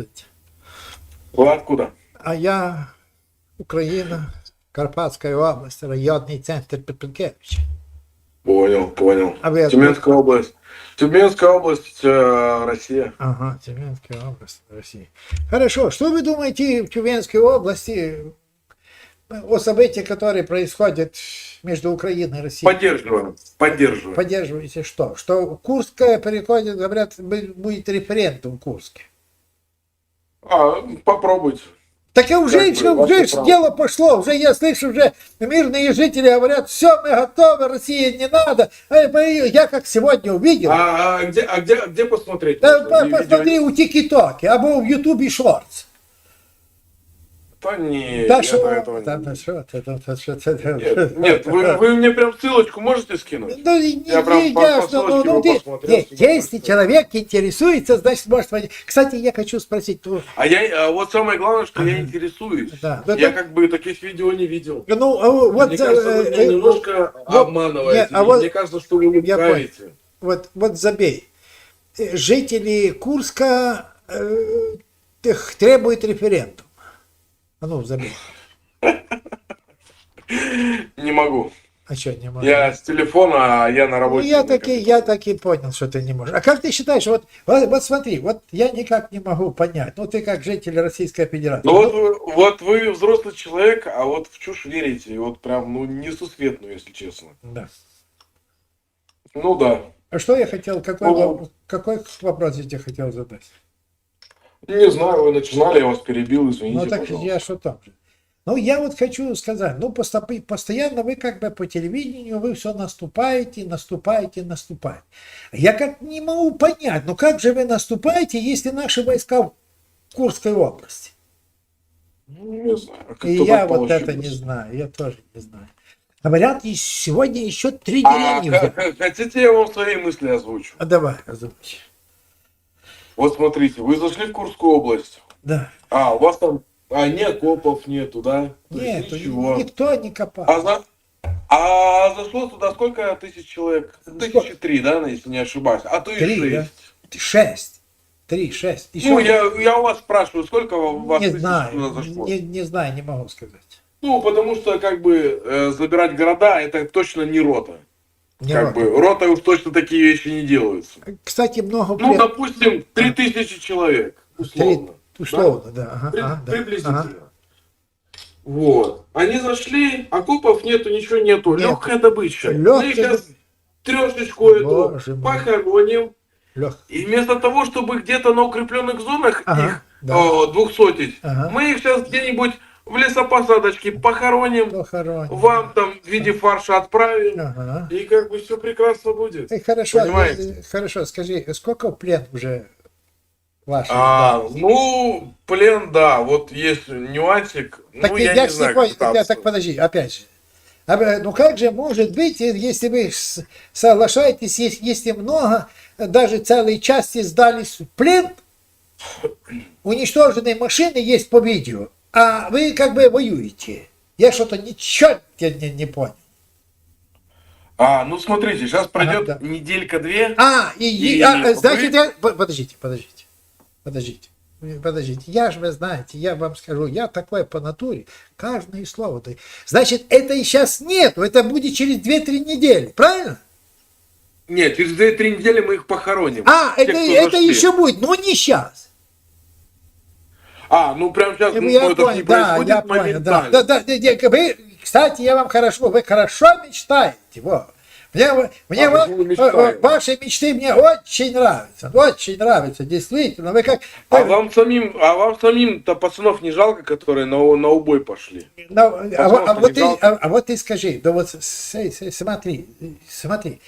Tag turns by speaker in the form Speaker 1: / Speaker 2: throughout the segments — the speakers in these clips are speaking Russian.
Speaker 1: Здравствуйте.
Speaker 2: Вы откуда?
Speaker 1: А я Украина, Карпатская область, районный центр Петренкевича.
Speaker 2: Понял, понял.
Speaker 1: А вы?
Speaker 2: Тюменская область. Тюменская область, э, Россия.
Speaker 1: Ага, Тюменская область России. Хорошо, что вы думаете в Тюменской области о событиях, которые происходят между Украиной и Россией?
Speaker 2: Поддерживаю, поддерживаю.
Speaker 1: Поддерживаете что? Что Курская переходит, говорят, бу- будет референдум в Курске.
Speaker 2: А, попробуйте.
Speaker 1: Так и уже,
Speaker 2: Как ваше
Speaker 1: уже
Speaker 2: право.
Speaker 1: дело пошло, уже я слышу, уже мирные жители говорят, все, мы готовы, России не надо. Мы- Я как сегодня увидел,
Speaker 2: А, а где, а где, а где посмотреть?
Speaker 1: да, по-
Speaker 2: Ни видео,
Speaker 1: посмотри у ТикТоке, або в Ютубе Шортс.
Speaker 2: Да не,
Speaker 1: Да
Speaker 2: я
Speaker 1: что,
Speaker 2: этого не-
Speaker 1: да, что ты, да, да что ты, да.
Speaker 2: Нет, нет, вы, вы мне прям ссылочку можете скинуть?
Speaker 1: Ну,
Speaker 2: Я прям
Speaker 1: не
Speaker 2: по- по
Speaker 1: ясно, ну,
Speaker 2: ссылочке
Speaker 1: ну,
Speaker 2: его
Speaker 1: ты-
Speaker 2: посмотрел,
Speaker 1: не,
Speaker 2: всегда
Speaker 1: если человек интересуется, значит, может. Кстати, я хочу спросить, ну,
Speaker 2: А я, а вот самое главное, что я интересуюсь.
Speaker 1: Да, да,
Speaker 2: я
Speaker 1: да.
Speaker 2: как бы таких видео не видел.
Speaker 1: ну, а вот,
Speaker 2: Мне кажется, вы
Speaker 1: э,
Speaker 2: меня
Speaker 1: э,
Speaker 2: немножко
Speaker 1: вот,
Speaker 2: обманываете.
Speaker 1: не, а вот-
Speaker 2: Мне кажется, что вы лукавите.
Speaker 1: вот, вот забей. Э, Жители Курска э, требуют референдум. А ну, забей.
Speaker 2: Не могу.
Speaker 1: А что, не могу?
Speaker 2: Я с телефона, а я на
Speaker 1: Ну,
Speaker 2: работе.
Speaker 1: я
Speaker 2: на
Speaker 1: таки, я таки понял, что ты не можешь. А как ты считаешь, вот, вот, вот смотри, вот я никак не могу понять, ну ты как житель Российской Федерации.
Speaker 2: Ну вот, вы- вот вы взрослый человек, а вот в чушь верите. И вот прям, ну, несусветную, если честно.
Speaker 1: Да.
Speaker 2: Ну да.
Speaker 1: А что я хотел, какой,
Speaker 2: Ну,
Speaker 1: какой вопрос я тебе хотел задать?
Speaker 2: Не знаю, вы начинали, я вас перебил, извините,
Speaker 1: Ну так
Speaker 2: пожалуйста.
Speaker 1: я что там же. Ну, я вот хочу сказать, ну, постоянно вы как бы по телевидению, вы все наступаете, наступаете, наступаете. Я как не могу понять, ну как же вы наступаете, если наши войска в Курской области?
Speaker 2: Ну, не знаю.
Speaker 1: И я вот
Speaker 2: получилось.
Speaker 1: это не знаю, я тоже не знаю. Говорят, сегодня еще три
Speaker 2: А,
Speaker 1: деревни.
Speaker 2: х- хотите, я вам свои мысли озвучу?
Speaker 1: А давай, озвучь.
Speaker 2: Вот смотрите, вы зашли в Курскую область.
Speaker 1: Да.
Speaker 2: А, у вас там... А, ни окопов нету, да?
Speaker 1: Нет,
Speaker 2: Ничего.
Speaker 1: никто не копал.
Speaker 2: А, за... а зашло туда сколько тысяч человек? Тысячи три, да, если не ошибаюсь. А то и
Speaker 1: Три, да?
Speaker 2: шесть.
Speaker 1: Шесть. Три, шесть. Еще
Speaker 2: Ну, я, я у вас спрашиваю, сколько у вас
Speaker 1: не знаю,
Speaker 2: туда зашло?
Speaker 1: не, не знаю, не могу сказать.
Speaker 2: Ну, потому что, как бы, э, забирать города, это точно не рота.
Speaker 1: Не
Speaker 2: как
Speaker 1: могу.
Speaker 2: бы, ротой уж точно такие вещи не делаются.
Speaker 1: Кстати, много
Speaker 2: Ну, допустим, три тысячи человек, условно.
Speaker 1: Три- условно, да. ага,
Speaker 2: При-
Speaker 1: ага, да,
Speaker 2: приблизительно.
Speaker 1: ага.
Speaker 2: Вот. Они зашли, окопов нету, ничего нету.
Speaker 1: Нет.
Speaker 2: Легкая добыча. Мы
Speaker 1: Лёгкая
Speaker 2: их сейчас трешечку эту похороним.
Speaker 1: Лёг.
Speaker 2: И вместо того, чтобы где-то на укрепленных зонах
Speaker 1: Ага,
Speaker 2: их
Speaker 1: да.
Speaker 2: о, двухсотить,
Speaker 1: Ага.
Speaker 2: мы их сейчас где-нибудь в лесопосадочке похороним,
Speaker 1: Похоронен.
Speaker 2: вам там в виде фарша отправим,
Speaker 1: Ага.
Speaker 2: и как бы все прекрасно будет.
Speaker 1: Э, Хорошо,
Speaker 2: Понимаете?
Speaker 1: э, хорошо, скажи, сколько плен уже ваших?
Speaker 2: А, ну, плен, да, вот есть нюансик.
Speaker 1: так
Speaker 2: ну,
Speaker 1: я,
Speaker 2: я, не знаю, как
Speaker 1: я, так подожди, опять же. А, э, Ну как же может быть, э, если вы соглашаетесь, если, много, даже целые части сдались в плен, уничтоженные машины есть по видео, а вы как бы воюете. Я что-то ничего не, не, понял.
Speaker 2: А, ну смотрите, сейчас пройдет
Speaker 1: да.
Speaker 2: неделька-две.
Speaker 1: А, и, и-
Speaker 2: И
Speaker 1: а, значит, я, по- подождите, подождите, подождите, подождите. Я же, вы знаете, я вам скажу, я такой по натуре, каждое слово. даю. Значит, это и сейчас нету, это будет через 2-3 недели, правильно?
Speaker 2: Нет, через 2-3 недели мы их похороним.
Speaker 1: А,
Speaker 2: Те,
Speaker 1: это, это еще будет, но не сейчас.
Speaker 2: А, ну прямо сейчас ну,
Speaker 1: я
Speaker 2: это
Speaker 1: понял,
Speaker 2: не
Speaker 1: да,
Speaker 2: происходит
Speaker 1: я понял, да, да, да, да, да, вы, кстати, я вам хорошо, вы хорошо мечтаете, во. Мне, мне
Speaker 2: А, почему мечтаем?
Speaker 1: ва- ваши мечты мне очень нравятся, очень нравятся, действительно. Вы как,
Speaker 2: А вам самим, а вам самим-то пацанов не жалко, которые на, на убой пошли?
Speaker 1: Ну, а, а
Speaker 2: Пожалуйста,
Speaker 1: вот ты, а, а вот ты скажи, да вот с- с- смотри, смотри.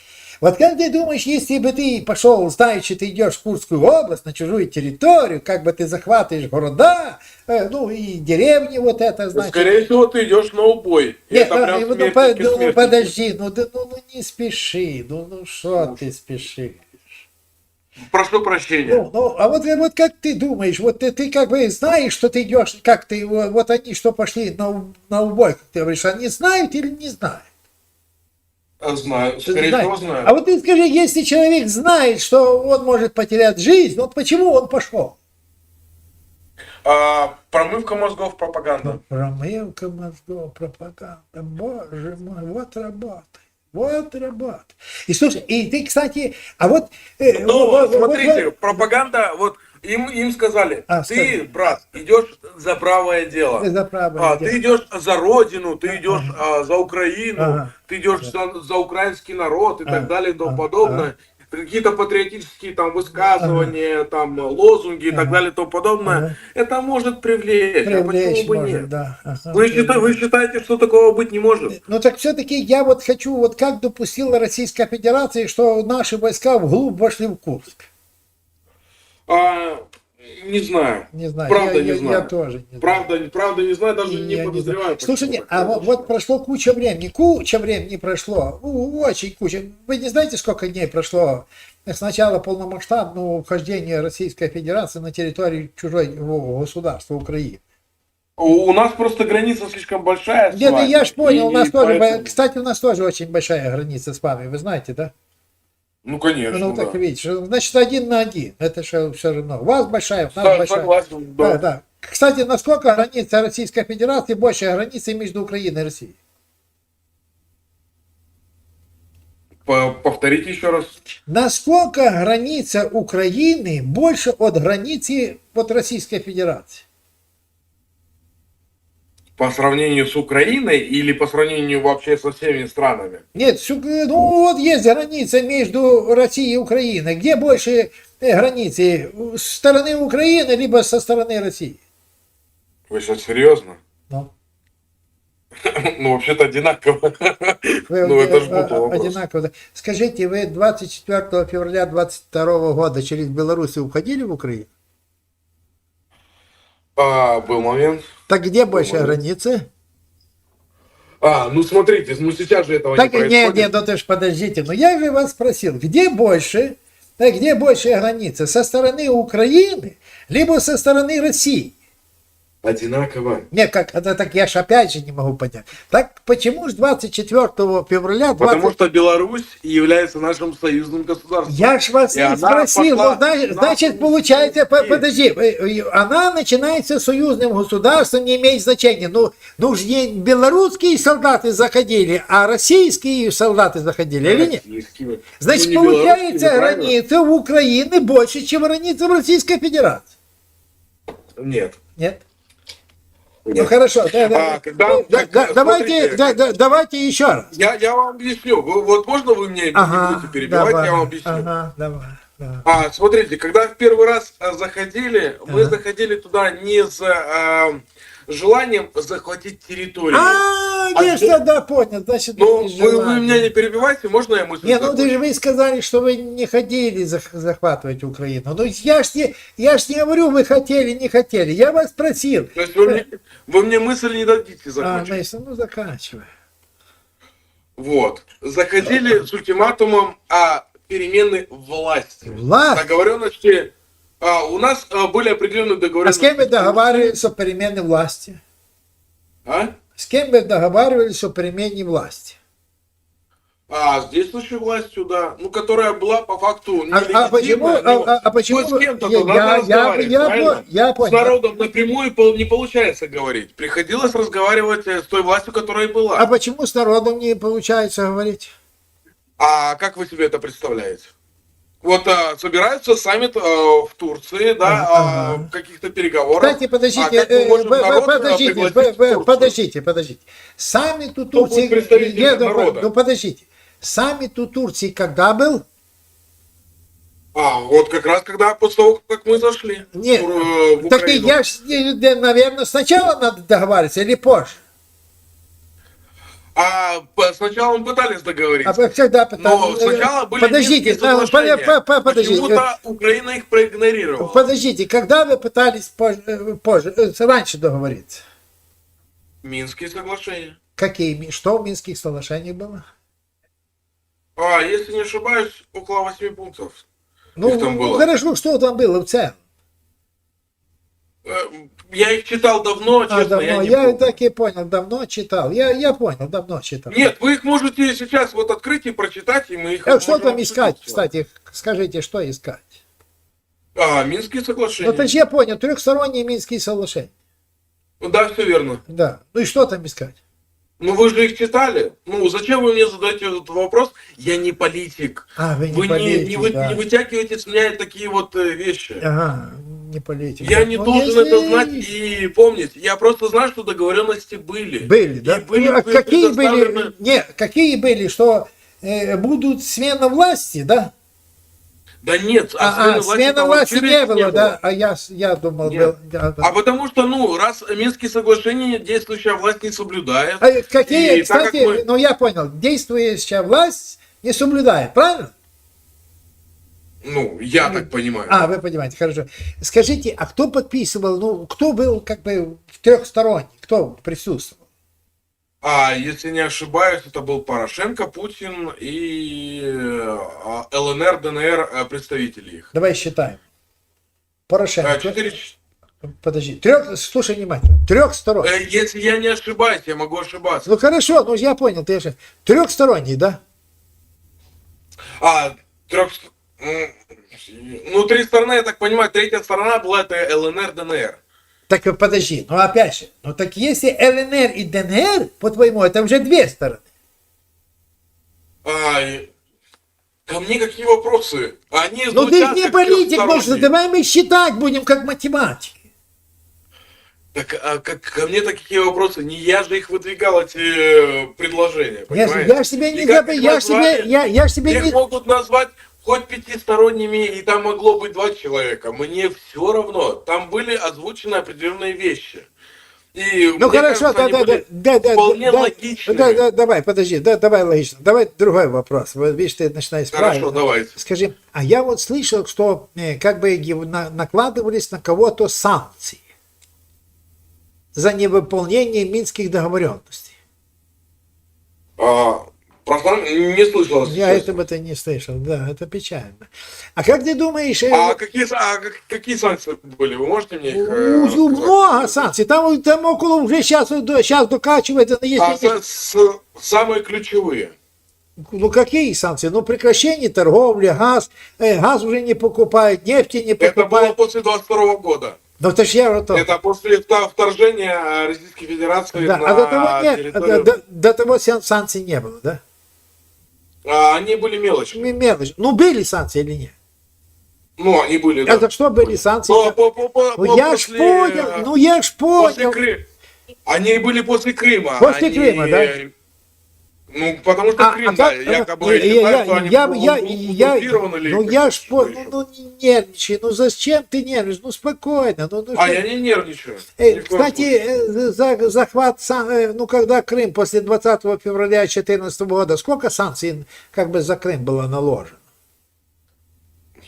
Speaker 1: Вот как ты думаешь, если бы ты пошел, знаешь, ты идешь в Курскую область, на чужую территорию, как бы ты захватываешь города, э, ну и деревни вот это, значит.
Speaker 2: Скорее всего, ты идешь на убой.
Speaker 1: Нет,
Speaker 2: это
Speaker 1: ну,
Speaker 2: прям
Speaker 1: ну,
Speaker 2: смертники,
Speaker 1: по- ну,
Speaker 2: смертники.
Speaker 1: подожди, ну, да, ну, ну не спеши, ну, ну что ты спешишь?
Speaker 2: Прошу прощения.
Speaker 1: Ну, ну, а вот, вот как ты думаешь, вот ты, ты как бы знаешь, что ты идешь, как ты, вот, они что пошли на, на убой, как ты говоришь, они знают или не знают?
Speaker 2: А, Знаю, скорее
Speaker 1: Знает.
Speaker 2: всего, знаю.
Speaker 1: А вот ты скажи, если человек знает, что он может потерять жизнь, вот почему он пошел?
Speaker 2: А, промывка мозгов, пропаганда.
Speaker 1: Промывка мозгов, пропаганда. Боже мой, вот работа. Вот работа. И слушай, и ты, кстати, а вот... э,
Speaker 2: Ну,
Speaker 1: вот- вот-
Speaker 2: смотрите,
Speaker 1: вот-
Speaker 2: пропаганда, вот им, им сказали,
Speaker 1: А,
Speaker 2: ты,
Speaker 1: скажи.
Speaker 2: брат, идешь за правое дело.
Speaker 1: за правое
Speaker 2: А,
Speaker 1: дело.
Speaker 2: ты идешь за родину, ты идешь а, за Украину,
Speaker 1: Ага.
Speaker 2: ты идешь за, за украинский народ и
Speaker 1: Ага.
Speaker 2: так далее и тому
Speaker 1: Ага.
Speaker 2: подобное. Какие-то патриотические там высказывания, там лозунги и так
Speaker 1: Ага.
Speaker 2: далее и тому подобное.
Speaker 1: Ага.
Speaker 2: Это может привлечь. а
Speaker 1: Привлечь
Speaker 2: почему бы
Speaker 1: может,
Speaker 2: нет?
Speaker 1: да. Ага.
Speaker 2: Вы, считаете, вы считаете, что такого быть не может?
Speaker 1: Ну так все-таки я вот хочу, вот как допустила Российская Федерация, что наши войска вглубь вошли в Курск.
Speaker 2: А, не знаю.
Speaker 1: Не знаю,
Speaker 2: Правда
Speaker 1: я,
Speaker 2: не
Speaker 1: я-
Speaker 2: знаю.
Speaker 1: я тоже не знаю.
Speaker 2: Правда, правда не знаю, даже не
Speaker 1: Я
Speaker 2: подозреваю.
Speaker 1: знаю. Слушайте, а вот, вот прошло куча времени, куча времени прошло, у- очень куча. Вы не знаете, сколько дней прошло с начала полномасштабного вхождения Российской Федерации на территорию чужого государства Украины?
Speaker 2: У, у нас просто граница слишком большая.
Speaker 1: Нет, ну
Speaker 2: вами,
Speaker 1: я ж понял, у
Speaker 2: и
Speaker 1: нас тоже,
Speaker 2: поэтому-
Speaker 1: кстати, у нас тоже очень большая граница с вами, вы знаете, да?
Speaker 2: Ну, конечно,
Speaker 1: Ну, так
Speaker 2: да.
Speaker 1: видите, значит, один на один, это же все равно. У вас большая, у нас
Speaker 2: Со-
Speaker 1: большая.
Speaker 2: Согласен,
Speaker 1: Да,
Speaker 2: да.
Speaker 1: да. Кстати, насколько граница Российской Федерации больше границы между Украиной и Россией?
Speaker 2: По- Повторите еще раз.
Speaker 1: Насколько граница Украины больше от границы от Российской Федерации?
Speaker 2: По сравнению с Украиной или по сравнению вообще со всеми странами?
Speaker 1: Нет, ну вот есть граница между Россией и Украиной. Где больше э, границы? С стороны Украины, либо со стороны России?
Speaker 2: Вы сейчас серьезно?
Speaker 1: Ну,
Speaker 2: Ну, вообще-то одинаково.
Speaker 1: вы
Speaker 2: Ну, это ж
Speaker 1: э,
Speaker 2: вопрос.
Speaker 1: одинаково. Скажите, вы 24 февраля 22 года через Белоруссию уходили в Украину?
Speaker 2: А, был момент.
Speaker 1: Так где больше
Speaker 2: момент.
Speaker 1: границы?
Speaker 2: А, ну смотрите, ну сейчас же этого
Speaker 1: Так,
Speaker 2: не происходит.
Speaker 1: не, ну ты ж подождите, ну я же вас спросил, где больше, где больше граница, со стороны Украины, либо со стороны России?
Speaker 2: Одинаково.
Speaker 1: Не, как, это так я ж опять же не могу понять. Так почему ж 24 февраля 20...
Speaker 2: Потому что Беларусь является нашим союзным государством.
Speaker 1: Я ж вас
Speaker 2: И
Speaker 1: не спросил,
Speaker 2: пошла
Speaker 1: ну, зна-
Speaker 2: на
Speaker 1: значит, получается, по- подожди, она начинается союзным государством, не имеет значения. Ну, ну ж не белорусские солдаты заходили, а российские солдаты заходили, или нет?
Speaker 2: Российские.
Speaker 1: Значит,
Speaker 2: Ну, не
Speaker 1: получается, граница у Украины больше, чем граница в Российской Федерации.
Speaker 2: Нет.
Speaker 1: Нет? Ну хорошо, да, да,
Speaker 2: А, когда-
Speaker 1: да, да,
Speaker 2: когда-
Speaker 1: давайте, да, да, давайте еще раз.
Speaker 2: Я, я вам объясню. Вы- вот можно вы мне не будете перебивать,
Speaker 1: давай,
Speaker 2: я вам объясню.
Speaker 1: Ага, давай, давай.
Speaker 2: А, смотрите, когда в первый раз а, заходили, мы
Speaker 1: Ага.
Speaker 2: заходили туда не с а, желанием захватить территорию.
Speaker 1: А,
Speaker 2: А
Speaker 1: я что, да, понял, значит, не
Speaker 2: вы, вы
Speaker 1: желание.
Speaker 2: меня не перебивайте, можно я мысль
Speaker 1: Не, ну
Speaker 2: закончу?
Speaker 1: ты же вы сказали, что вы не хотели зах- захватывать Украину. Ну я ж не, я ж не говорю, вы хотели, не хотели. Я вас просил.
Speaker 2: То есть вы мне, вы мне мысль не дадите
Speaker 1: А,
Speaker 2: закончить.
Speaker 1: Мейсон, ну заканчивай.
Speaker 2: Вот. Заходили с ультиматумом о перемены власти.
Speaker 1: Власть?
Speaker 2: Договоренности. а, у нас а, были определенные
Speaker 1: А
Speaker 2: договоренности.
Speaker 1: с кем вы договаривались о перемене власти?
Speaker 2: А?
Speaker 1: С кем вы договаривались о перемене власти?
Speaker 2: А, с действующей властью, да. Ну, которая была по факту
Speaker 1: А, а почему? А,
Speaker 2: нелегитимная,
Speaker 1: а- а
Speaker 2: ну,
Speaker 1: почему?
Speaker 2: с кем-то
Speaker 1: я,
Speaker 2: надо
Speaker 1: я, я, я, я
Speaker 2: С
Speaker 1: понял.
Speaker 2: народом напрямую не получается говорить. Приходилось разговаривать э, с той властью, которая была.
Speaker 1: А почему с народом не получается говорить?
Speaker 2: А как вы себе это представляете? Вот а, собирается саммит а, в Турции, да, а,
Speaker 1: Ага.
Speaker 2: каких-то переговоров.
Speaker 1: Кстати, подождите,
Speaker 2: А
Speaker 1: э, э,
Speaker 2: народ, а,
Speaker 1: подождите, э, подождите, подождите. Саммит у Турции... Я- ну,
Speaker 2: народа?
Speaker 1: Ну, подождите. Саммит у Турции когда был?
Speaker 2: А, вот как раз когда после того, как мы зашли
Speaker 1: Нет,
Speaker 2: в, э, в
Speaker 1: Так я наверное, сначала надо договариваться или позже?
Speaker 2: А сначала мы пытались договориться.
Speaker 1: А вы когда
Speaker 2: Но
Speaker 1: пытались-
Speaker 2: сначала были
Speaker 1: Подождите, э, по- по- подождите.
Speaker 2: Почему-то Украина их проигнорировала.
Speaker 1: Подождите, когда вы пытались позже, э, позже, э, раньше договориться?
Speaker 2: Минские соглашения.
Speaker 1: Какие, что в Минских соглашениях было?
Speaker 2: А, если не ошибаюсь, около 8 пунктов.
Speaker 1: Ну,
Speaker 2: там было.
Speaker 1: хорошо, что там было в целом?
Speaker 2: Э, Я их читал давно, честно,
Speaker 1: А, давно.
Speaker 2: я не
Speaker 1: Я,
Speaker 2: помню.
Speaker 1: так и понял, давно читал. Я, я понял, давно читал.
Speaker 2: Нет, вы их можете сейчас вот открыть и прочитать, и мы их
Speaker 1: А что там искать, кстати? Скажите, что искать?
Speaker 2: А, Минские соглашения.
Speaker 1: Ну, то есть я понял, трехсторонние Минские соглашения.
Speaker 2: Да, все верно.
Speaker 1: Да. Ну и что там искать?
Speaker 2: Ну вы же их читали. Ну зачем вы мне задаете этот вопрос? Я не политик.
Speaker 1: А, вы не
Speaker 2: Вы не,
Speaker 1: политик,
Speaker 2: не, вы-
Speaker 1: да.
Speaker 2: не вытягиваете с меня такие вот э, вещи.
Speaker 1: Ага, не политик.
Speaker 2: Я не
Speaker 1: Ну,
Speaker 2: должен
Speaker 1: если
Speaker 2: это знать и помнить. Я просто знаю, что договоренности были.
Speaker 1: Были,
Speaker 2: И
Speaker 1: да?
Speaker 2: были
Speaker 1: Ну, а
Speaker 2: вы-
Speaker 1: какие были? Не, какие были, что э, будут смена власти, да?
Speaker 2: Да нет,
Speaker 1: А, а,
Speaker 2: власти
Speaker 1: смены
Speaker 2: там
Speaker 1: власти не было, да? А я, я думал, был, да, да.
Speaker 2: А потому что, ну, раз Минские соглашения действующая власть не соблюдает.
Speaker 1: А какие,
Speaker 2: и
Speaker 1: кстати,
Speaker 2: как мы-
Speaker 1: ну я понял, действующая власть не соблюдает, правильно?
Speaker 2: Ну, я так понимаю.
Speaker 1: А, вы понимаете, хорошо. Скажите, а кто подписывал, ну, кто был как бы в трехсторонний, кто присутствовал?
Speaker 2: А если не ошибаюсь, это был Порошенко, Путин и э, ЛНР, ДНР э, представители их.
Speaker 1: Давай считаем. Порошенко.
Speaker 2: А, Четыре.
Speaker 1: Подожди, трех, слушай внимательно, трехсторонний.
Speaker 2: Э, Если я не ошибаюсь, я могу ошибаться.
Speaker 1: Ну хорошо, ну я понял, ты же трехсторонний, да?
Speaker 2: А, трех... Ну, три стороны, я так понимаю, третья сторона была это ЛНР, ДНР.
Speaker 1: Так э, подожди, ну опять же, ну так если ЛНР и ДНР, по-твоему, это уже две стороны.
Speaker 2: А, и- ко мне какие вопросы? Они
Speaker 1: Ну ты не политик, может, давай мы считать будем как математики.
Speaker 2: Так, а как, ко мне такие вопросы? Не я же их выдвигал, эти э, предложения,
Speaker 1: Я, ж-
Speaker 2: понимаете?
Speaker 1: я ж тебе не
Speaker 2: И как
Speaker 1: забыл,
Speaker 2: их
Speaker 1: я ж тебе,
Speaker 2: назвали?
Speaker 1: я, я ж тебе
Speaker 2: Их
Speaker 1: не...
Speaker 2: могут назвать хоть пятисторонними, и там могло быть два человека. Мне все равно. Там были озвучены определенные вещи. И
Speaker 1: Ну хорошо,
Speaker 2: кажется,
Speaker 1: да, да, да, да,
Speaker 2: вполне
Speaker 1: да,
Speaker 2: логичные.
Speaker 1: да, да, давай, подожди, да, давай логично. Давай другой вопрос. Вот видишь, ты начинаешь
Speaker 2: Хорошо,
Speaker 1: правильно.
Speaker 2: давайте.
Speaker 1: Скажи, а я вот слышал, что э, как бы накладывались на кого-то санкции за невыполнение минских договоренностей.
Speaker 2: А, про сан- не слышал.
Speaker 1: Я
Speaker 2: честно.
Speaker 1: этого-то не слышал, да, это печально. А как ты думаешь, э,
Speaker 2: А какие, а как- какие санкции были? Вы можете мне их э,
Speaker 1: ну, много санкций, там, там около уже сейчас, сейчас докачивается, но если
Speaker 2: А, са- с- самые ключевые.
Speaker 1: Ну какие санкции? Ну прекращение торговли, газ, э, газ уже не покупает, нефти не
Speaker 2: Это было после 22 года.
Speaker 1: Ну это ж я то.
Speaker 2: Это после вторжения э, Российской Федерации
Speaker 1: Да,
Speaker 2: на
Speaker 1: а до того, нет,
Speaker 2: территорию.
Speaker 1: до, до- того сан- санкций не было, да?
Speaker 2: А, Они были мелочными.
Speaker 1: М- Мелочь. Ну были санкции или нет?
Speaker 2: Ну, они были, да.
Speaker 1: Это что были санкции?
Speaker 2: По- по- по- по-
Speaker 1: Ну я ж
Speaker 2: после,
Speaker 1: понял,
Speaker 2: э,
Speaker 1: ну я ж
Speaker 2: после
Speaker 1: понял.
Speaker 2: Кры- Они были после Крыма.
Speaker 1: После
Speaker 2: Они,
Speaker 1: Крыма, да?
Speaker 2: Э, Ну, потому что
Speaker 1: А,
Speaker 2: Крым,
Speaker 1: а
Speaker 2: да,
Speaker 1: как-
Speaker 2: якобы
Speaker 1: я, я,
Speaker 2: считают,
Speaker 1: я,
Speaker 2: что они
Speaker 1: я, я, я,
Speaker 2: или
Speaker 1: ну я ж
Speaker 2: еще.
Speaker 1: ну, ну не нервничай, ну зачем ты нервничаешь, ну спокойно, ну, ну
Speaker 2: А,
Speaker 1: что-
Speaker 2: я не нервничаю.
Speaker 1: Э, Кстати, э, за захват, сан- э, ну когда Крым после 20 февраля 2014 года, сколько санкций как бы за Крым было наложено?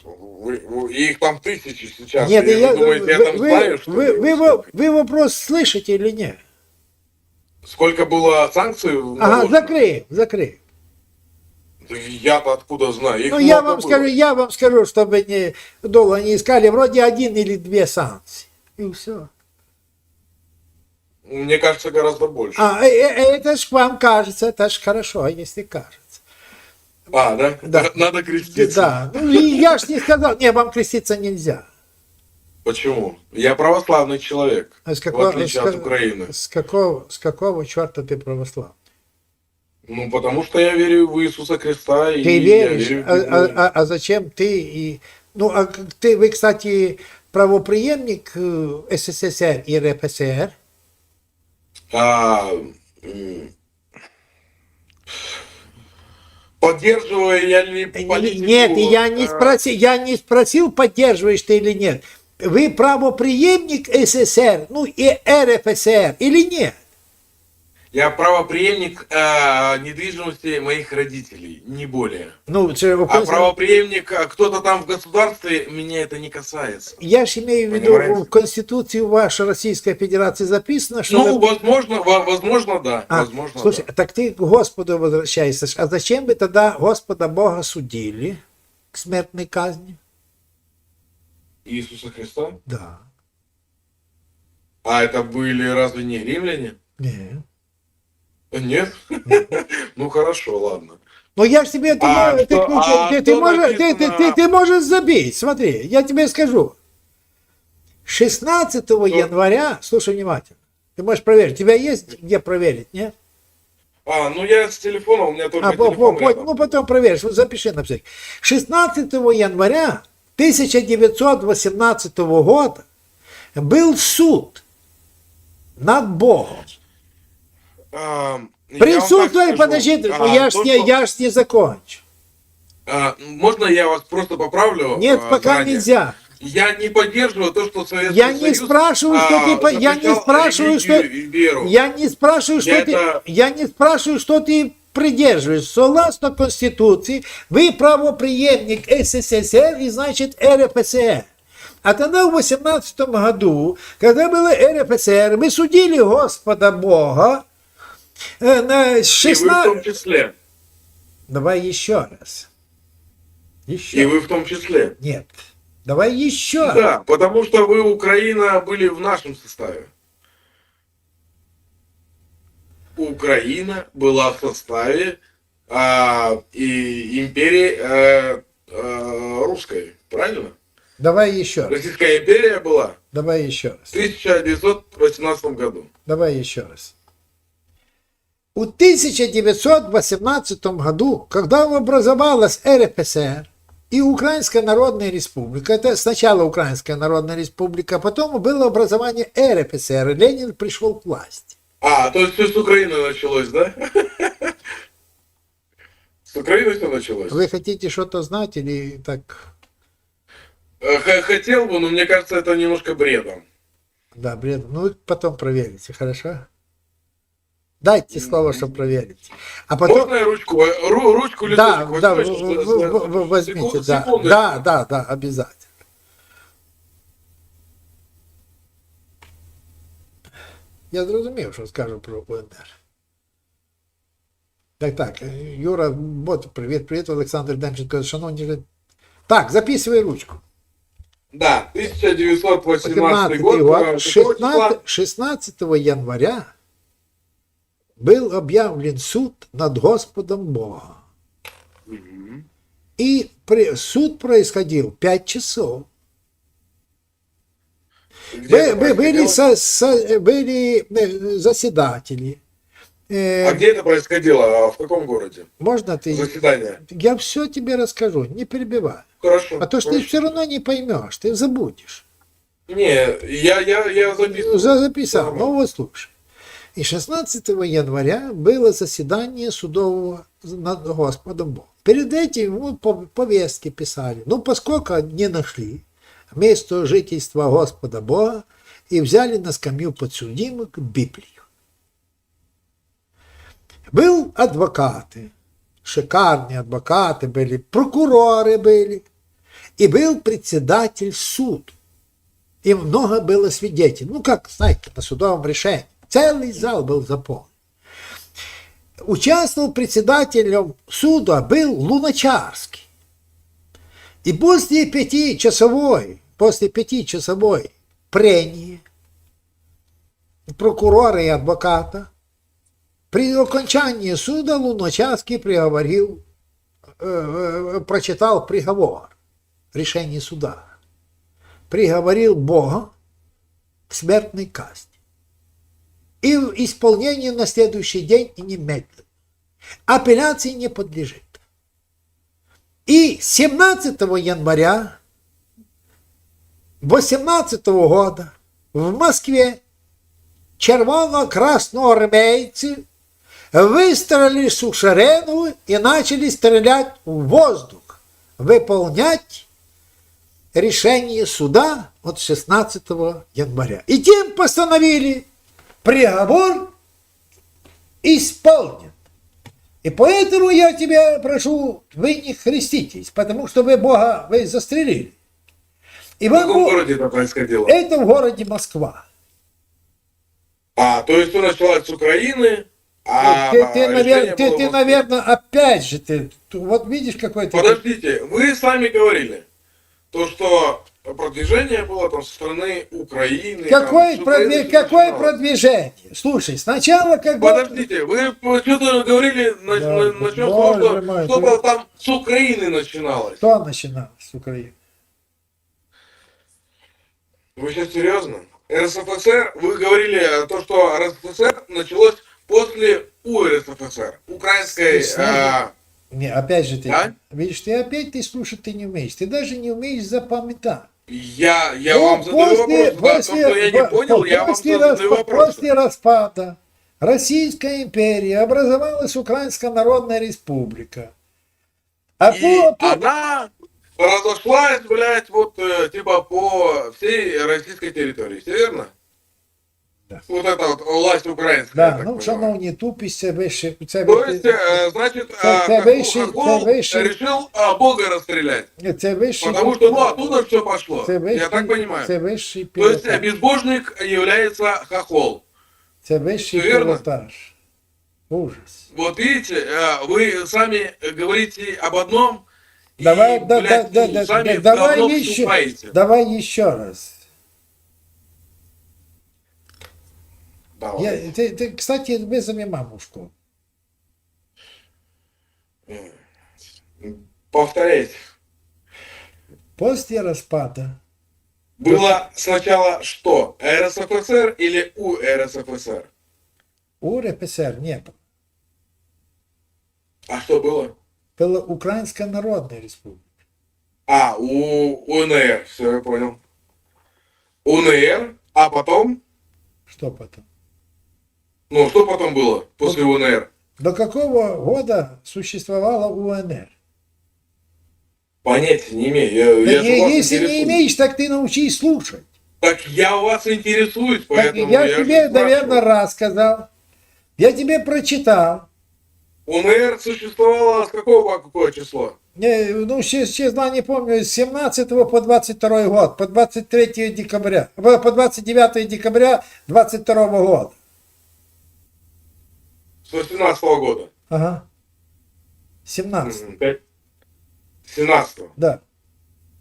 Speaker 2: Вы- вы- Их там тысячи сейчас.
Speaker 1: Нет,
Speaker 2: и вы
Speaker 1: я,
Speaker 2: думаете, я
Speaker 1: вы,
Speaker 2: там
Speaker 1: вы,
Speaker 2: знаю, что
Speaker 1: вы,
Speaker 2: ли,
Speaker 1: вы во-
Speaker 2: сколько?
Speaker 1: вы вопрос слышите или нет?
Speaker 2: Сколько было санкций?
Speaker 1: Ага,
Speaker 2: наложено?
Speaker 1: за Крым, за Крым.
Speaker 2: Да Я-то откуда знаю? Их
Speaker 1: Ну я вам
Speaker 2: было.
Speaker 1: скажу, я вам скажу, чтобы не долго не искали, вроде один или две санкции. И все.
Speaker 2: Мне кажется, гораздо больше.
Speaker 1: А, э, э, это ж вам кажется, это ж хорошо, если кажется.
Speaker 2: А, да?
Speaker 1: Да.
Speaker 2: Надо креститься.
Speaker 1: Да, ну я ж не сказал, не, вам креститься нельзя.
Speaker 2: Почему? Я православный человек,
Speaker 1: А с
Speaker 2: в
Speaker 1: какого,
Speaker 2: отличие
Speaker 1: с,
Speaker 2: от Украины.
Speaker 1: с какого, с какого черта ты православный?
Speaker 2: Ну, потому что я верю в Иисуса Христа и
Speaker 1: Ты
Speaker 2: я
Speaker 1: веришь,
Speaker 2: верю в
Speaker 1: а, а- а- зачем ты и... Ну, а ты, вы, кстати, правоприемник э, СССР и РПСР.
Speaker 2: А, поддерживаю я ли политику?
Speaker 1: Нет, и я не
Speaker 2: а,
Speaker 1: спросил, я не спросил, поддерживаешь ты или нет. Вы правоприемник СССР, ну и РФСР или нет?
Speaker 2: Я правоприемник а, недвижимости моих родителей, не более.
Speaker 1: Ну, це,
Speaker 2: А правоприемник а, кто-то там в государстве, меня это не касается.
Speaker 1: я ж имею в виду,
Speaker 2: Понимаете?
Speaker 1: в Конституции вашей Российской Федерации записано, что...
Speaker 2: Ну,
Speaker 1: вы-
Speaker 2: возможно, во- возможно, да.
Speaker 1: А,
Speaker 2: возможно,
Speaker 1: слушай,
Speaker 2: да.
Speaker 1: так ты к Господу возвращаешься. А зачем вы тогда Господа Бога судили к смертной казни?
Speaker 2: Иисуса Христа?
Speaker 1: Да.
Speaker 2: А это были разве не римляне?
Speaker 1: Нет.
Speaker 2: Нет? Ну хорошо, ладно.
Speaker 1: Но я ж тебе, ты,
Speaker 2: А
Speaker 1: ты,
Speaker 2: что-
Speaker 1: ну,
Speaker 2: а
Speaker 1: ты, ты можешь, ты, ты, ты, ты можешь забить. Смотри, я тебе скажу. 16 января, слушай внимательно, ты можешь проверить. У тебя есть где проверить, нет?
Speaker 2: А, ну я с телефона, у меня только
Speaker 1: А,
Speaker 2: телефон
Speaker 1: по- по- ну потом проверишь, Вот запиши на всякий. 16 января 1918 года был суд над Богом.
Speaker 2: А, я вам так
Speaker 1: Присутствуй,
Speaker 2: скажу.
Speaker 1: подожди,
Speaker 2: А,
Speaker 1: я ж,
Speaker 2: то,
Speaker 1: не,
Speaker 2: что-
Speaker 1: я ж не закончу.
Speaker 2: а, можно я вас просто поправлю?
Speaker 1: Нет,
Speaker 2: а,
Speaker 1: пока
Speaker 2: заранее?
Speaker 1: нельзя.
Speaker 2: Я не поддерживаю то, что Советский
Speaker 1: Я не
Speaker 2: Союз,
Speaker 1: спрашиваю, что
Speaker 2: а,
Speaker 1: ты я не спрашиваю, что-. Я не спрашиваю, что
Speaker 2: Я
Speaker 1: ты,
Speaker 2: это-
Speaker 1: я не спрашиваю, что ты придерживаешь. Согласно Конституции, вы правоприемник СССР и, значит, РФСР. А тогда в 18 году, когда было РФСР, мы судили Господа Бога э, на
Speaker 2: И вы в
Speaker 1: 16...
Speaker 2: том числе.
Speaker 1: Давай еще раз. Еще.
Speaker 2: И вы в том числе.
Speaker 1: Нет. Давай еще.
Speaker 2: Да, потому что вы, Украина, были в нашем составе. Украина была в составе а, и империи э, э, русской, правильно?
Speaker 1: Давай еще раз.
Speaker 2: Российская империя была
Speaker 1: Давай еще раз.
Speaker 2: в 1918 году.
Speaker 1: Давай еще раз. В 1918 году, когда образовалась РФСР и Украинская Народная Республика, это сначала Украинская Народная Республика, а потом было образование РФСР, Ленин пришел к власти.
Speaker 2: А, то есть все с Украины началось, да? С Украины все началось?
Speaker 1: Вы хотите что-то знать или так?
Speaker 2: Э, Хотел бы, но мне кажется, это немножко бредом.
Speaker 1: Да, бред. Ну, потом проверите, хорошо? Дайте слово, что проверите. А потом...
Speaker 2: Можно я ручку, э, ру- ручку
Speaker 1: Да,
Speaker 2: листочек
Speaker 1: да, в- возьмите, да. Да, да, да, обязательно. Я зрозумів, що скажу про УНР. Так, так, е, Юра, от, привіт, привіт, Олександр Демченко, шановні. жи- Так, записуй ручку.
Speaker 2: Да, 1918
Speaker 1: 17
Speaker 2: год.
Speaker 1: год,
Speaker 2: э, какого числа?
Speaker 1: 16, 16 января был объявлен суд над Господом Богом.
Speaker 2: Мгм.
Speaker 1: И при- суд происходил 5 часов.
Speaker 2: Где
Speaker 1: Бы- были, со- со- были э, заседатели. Э,
Speaker 2: А где это происходило? А В каком городе?
Speaker 1: Можно ты...
Speaker 2: Заседание.
Speaker 1: Я все тебе расскажу, не перебивай.
Speaker 2: Хорошо.
Speaker 1: А то, что ты
Speaker 2: хорошо.
Speaker 1: все равно не поймешь, ты забудешь.
Speaker 2: Не, я, я, я записываю.
Speaker 1: За- Записал,
Speaker 2: Нормально.
Speaker 1: ну вот слушай. И 16 января было заседание судового над Господом Богом. Перед этим ему по- повестки писали. Ну, поскольку не нашли место жительства Господа Бога и взяли на скамью подсудимых Библию. Был адвокаты, шикарные адвокаты были, прокуроры были, и был председатель суд. И много было свидетелей. Ну, как, знаете, на судовом решении. Целый зал был заполнен. Участвовал председателем суда, был Луначарский. И после пятичасовой, после пятичасовой прении прокурора и адвоката при окончании суда Луначарский приговорил, э, э, прочитал приговор, решение суда приговорил Бога к смертной казни. И в исполнении на следующий день и немедленно. Апелляции не подлежит. И 17 января 18 года в Москве червоно-красноармейцы выстроили всю шеренгу и начали стрелять в воздух, выполнять решение суда от 16 января. И тем постановили приговор исполнен. И поэтому я тебя прошу, вы не христитесь, потому что вы Бога вы застрелили. И
Speaker 2: В каком
Speaker 1: Бог-
Speaker 2: городе это происходило?
Speaker 1: это в городе Москва.
Speaker 2: А, то есть все началось с Украины, а
Speaker 1: ты, ты, навер- ты, ты, наверное, опять же, ты, ты вот видишь, какой ты...
Speaker 2: Подождите, вы сами говорили, то что продвижение было там со стороны Украины.
Speaker 1: Какое,
Speaker 2: там,
Speaker 1: продви-
Speaker 2: что-то
Speaker 1: какое
Speaker 2: начиналось.
Speaker 1: продвижение? Слушай, сначала как бы...
Speaker 2: Подождите, вы что-то говорили на,
Speaker 1: Да,
Speaker 2: на- насчет того, что что-то
Speaker 1: ты-
Speaker 2: там с Украины начиналось.
Speaker 1: Кто начинал с Украины?
Speaker 2: Вы сейчас серьезно? РСФСР, вы говорили э, то, что РСФСР началось после УРСФСР, украинской... Э,
Speaker 1: Не, опять же ты,
Speaker 2: Да?
Speaker 1: видишь, ты опять ты слушать ты не умеешь. Ты даже не умеешь запоминать.
Speaker 2: я я
Speaker 1: Ну,
Speaker 2: вам задаю вопрос, да, то, что я не
Speaker 1: по-
Speaker 2: понял, я вам
Speaker 1: после
Speaker 2: задаю вопрос.
Speaker 1: после распада Российской империи образовалась Украинская Народная Республика. А
Speaker 2: И
Speaker 1: по-
Speaker 2: она разошлась, блядь, вот э, типа по всей российской территории, все верно?
Speaker 1: Да.
Speaker 2: Вот это вот власть украинская. я
Speaker 1: да,
Speaker 2: так
Speaker 1: ну,
Speaker 2: понимаю.
Speaker 1: шановні, тупість це вище. Це,
Speaker 2: То
Speaker 1: вище-
Speaker 2: есть, э, значит,
Speaker 1: Це-
Speaker 2: э,
Speaker 1: це
Speaker 2: Хохол-
Speaker 1: вищий-
Speaker 2: Хохол
Speaker 1: це вищий-
Speaker 2: решил а, Бога расстрелять.
Speaker 1: це вищий,
Speaker 2: Потому что, ну, оттуда все пошло.
Speaker 1: це вищий,
Speaker 2: Я так понимаю.
Speaker 1: Це вищий
Speaker 2: То есть,
Speaker 1: пілотаж.
Speaker 2: э, безбожник является хохол.
Speaker 1: Це вищий
Speaker 2: Все верно?
Speaker 1: пілотаж. Ужас.
Speaker 2: Вот видите, э, вы сами говорите об одном,
Speaker 1: Давай,
Speaker 2: и,
Speaker 1: да,
Speaker 2: блядь,
Speaker 1: да, да, да,
Speaker 2: в
Speaker 1: давай еще,
Speaker 2: вступаете.
Speaker 1: давай еще раз.
Speaker 2: Давай.
Speaker 1: Я, ты, ты, кстати, вызови маму в школу.
Speaker 2: Повторяйте.
Speaker 1: После распада
Speaker 2: Было сначала что? РСФСР или УРСФСР?
Speaker 1: УРСР не было.
Speaker 2: А что было?
Speaker 1: Украинская Народная Республика.
Speaker 2: А, у УНР, все, я понял. УНР, а потом,
Speaker 1: Что потом?
Speaker 2: ну что потом было после УНР?
Speaker 1: До какого года существовала УНР?
Speaker 2: Понятия не имею. Я,
Speaker 1: Да
Speaker 2: я
Speaker 1: не- если не
Speaker 2: интересуюсь.
Speaker 1: имеешь, так ты научись слушать.
Speaker 2: Так я у вас интересуюсь,
Speaker 1: Так
Speaker 2: поэтому
Speaker 1: я,
Speaker 2: же
Speaker 1: тебе, наверное, раз сказал. Я тебе прочитал.
Speaker 2: УНР существовало с какого какое число?
Speaker 1: Не, ну, числа не помню, с 17 по 22 год, по 23 декабря, по по 29 декабря 22 года.
Speaker 2: С 18 года.
Speaker 1: Ага. 17,
Speaker 2: Мгм, пять. 17
Speaker 1: да,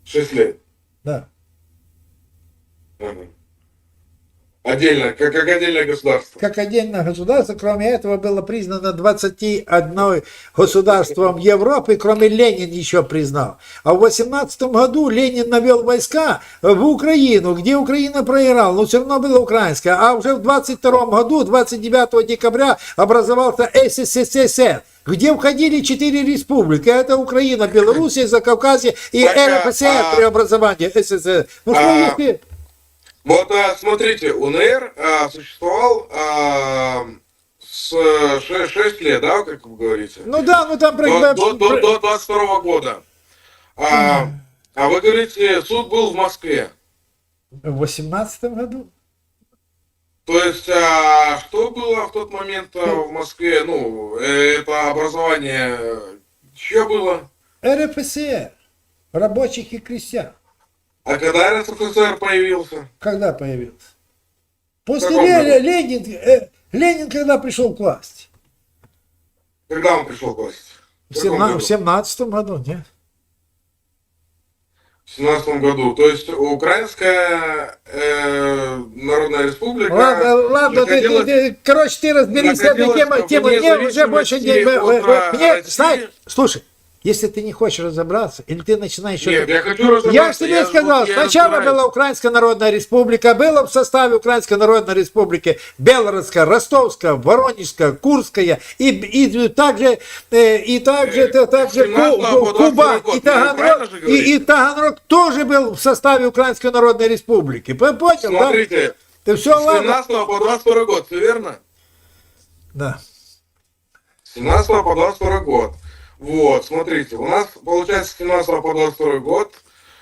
Speaker 2: 6 лет.
Speaker 1: да.
Speaker 2: Ага. Отдельно, как, как отдельное государство.
Speaker 1: Как отдельное государство, кроме этого, было признано 21 государством Европы, кроме Ленин еще признал. А в 18 году Ленин навел войска в Украину, где Украина проиграла, но все равно была украинская. А уже в 22 году, 29 декабря, образовался СССР, где входили четыре республики. Это Украина, Белоруссия, Закавказье и РФСР
Speaker 2: а-
Speaker 1: при образовании СССР. Ну, что
Speaker 2: А-
Speaker 1: если...
Speaker 2: Вот а, смотрите, УНР а, существовал а, с 6, лет, да, как вы говорите?
Speaker 1: Ну да, ну там...
Speaker 2: До, до, до, до 22 года. А, а вы говорите, суд был в Москве.
Speaker 1: В 18 году?
Speaker 2: То есть, а, что было в тот момент в Москве? Ну, э, это образование, э, что было?
Speaker 1: РФСР, рабочих и крестьян.
Speaker 2: А когда РСФСР появился?
Speaker 1: Когда появился? После Ле-? Ленин, э, Ленин когда пришел к власти?
Speaker 2: Когда он пришел к власти?
Speaker 1: В,
Speaker 2: В каком
Speaker 1: семна-
Speaker 2: году?
Speaker 1: в 17 году, нет?
Speaker 2: В 17 году. То есть Украинская э, Народная Республика...
Speaker 1: Ладно, ладно, ты, ты- ты- короче, ты разберись с этой темой,
Speaker 2: в
Speaker 1: темой. Мне уже больше не... Мне, слушай, если ты не хочешь разобраться, или ты начинаешь
Speaker 2: Нет, я хочу разобраться.
Speaker 1: Я же тебе сказал,
Speaker 2: вот я
Speaker 1: сначала
Speaker 2: разбираюсь.
Speaker 1: была Украинская Народная Республика, было в составе Украинской Народной Республики Белгородская, Ростовская, Воронежская, Курская, и, и также, э, и также,
Speaker 2: Э,
Speaker 1: также
Speaker 2: 17
Speaker 1: Ку-
Speaker 2: по 22
Speaker 1: Куба, и
Speaker 2: вы
Speaker 1: Таганрог, и, и Таганрог тоже был в составе Украинской Народной Республики. П- Понял,
Speaker 2: Смотрите,
Speaker 1: да? Ты все,
Speaker 2: с
Speaker 1: ладно?
Speaker 2: 17 по 22 год, все верно?
Speaker 1: Да.
Speaker 2: С 17 по 22 год. Вот, смотрите, у нас получается с 17 по 22 год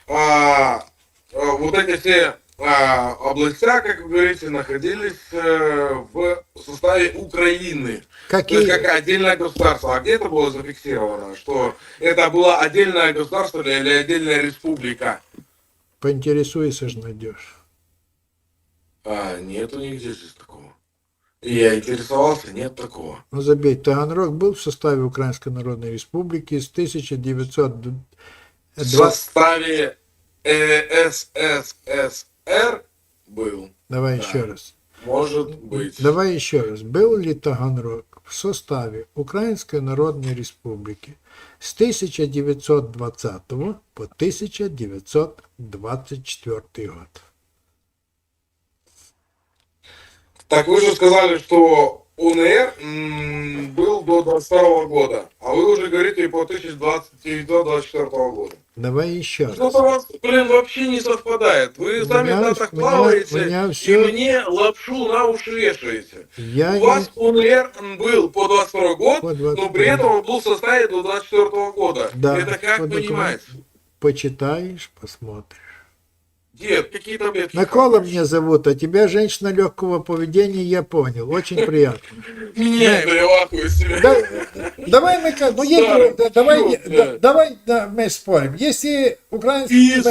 Speaker 2: а, а, вот эти все а, областя, как вы говорите, находились э, в составе Украины. То есть
Speaker 1: Какие?
Speaker 2: как отдельное государство. А где это было зафиксировано? Что это было отдельное государство или отдельная республика?
Speaker 1: Поинтересуйся же найдешь.
Speaker 2: А, нету нигде здесь такого. Я интересовался, нет такого.
Speaker 1: Ну, забей, Таганрог был в составе Украинской Народной Республики с 1900...
Speaker 2: В составе э, СССР был.
Speaker 1: Давай
Speaker 2: Да.
Speaker 1: еще раз.
Speaker 2: Может быть.
Speaker 1: Давай еще раз. Был ли Таганрог в составе Украинской Народной Республики с 1920 по 1924 год?
Speaker 2: Так вы же сказали, что УНР был до 22 года, а вы уже говорите по 1924 года.
Speaker 1: Давай еще раз.
Speaker 2: Что-то у вас, блин, вообще не совпадает. Вы
Speaker 1: У
Speaker 2: сами
Speaker 1: меня- меня-
Speaker 2: плаваете
Speaker 1: меня
Speaker 2: и
Speaker 1: всё-
Speaker 2: мне лапшу на уши вешаете.
Speaker 1: Я
Speaker 2: У
Speaker 1: не-
Speaker 2: вас УНР был по 22 год,
Speaker 1: По 22
Speaker 2: но при этом он был в составе до 24 года.
Speaker 1: Да,
Speaker 2: Это как
Speaker 1: по
Speaker 2: понимать?
Speaker 1: почитаешь, посмотришь.
Speaker 2: Дед, какие таблетки?
Speaker 1: Микола меня зовут, а тебя женщина легкого поведения, я понял. Очень приятно.
Speaker 2: Не, перевахиваю себя.
Speaker 1: Да- давай мы как, ну да, давай, давай да, мы спорим. Если украинский,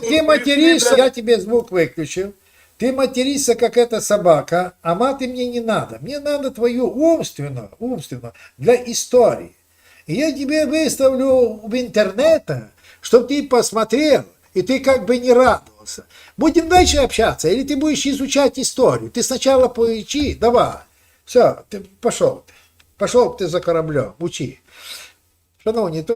Speaker 1: ты, материшься, я тебе звук выключил. Ты материшься, как эта собака, а маты мне не надо. Мне надо твою умственную, умственную, для истории. И я тебе выставлю в интернете, чтобы ты посмотрел, и ты как бы не радовался. Будем дальше общаться, или ты будешь изучать историю. Ты сначала поучи, давай. Все, ты пошел. Пошел ты за кораблем, учи. Шановні, то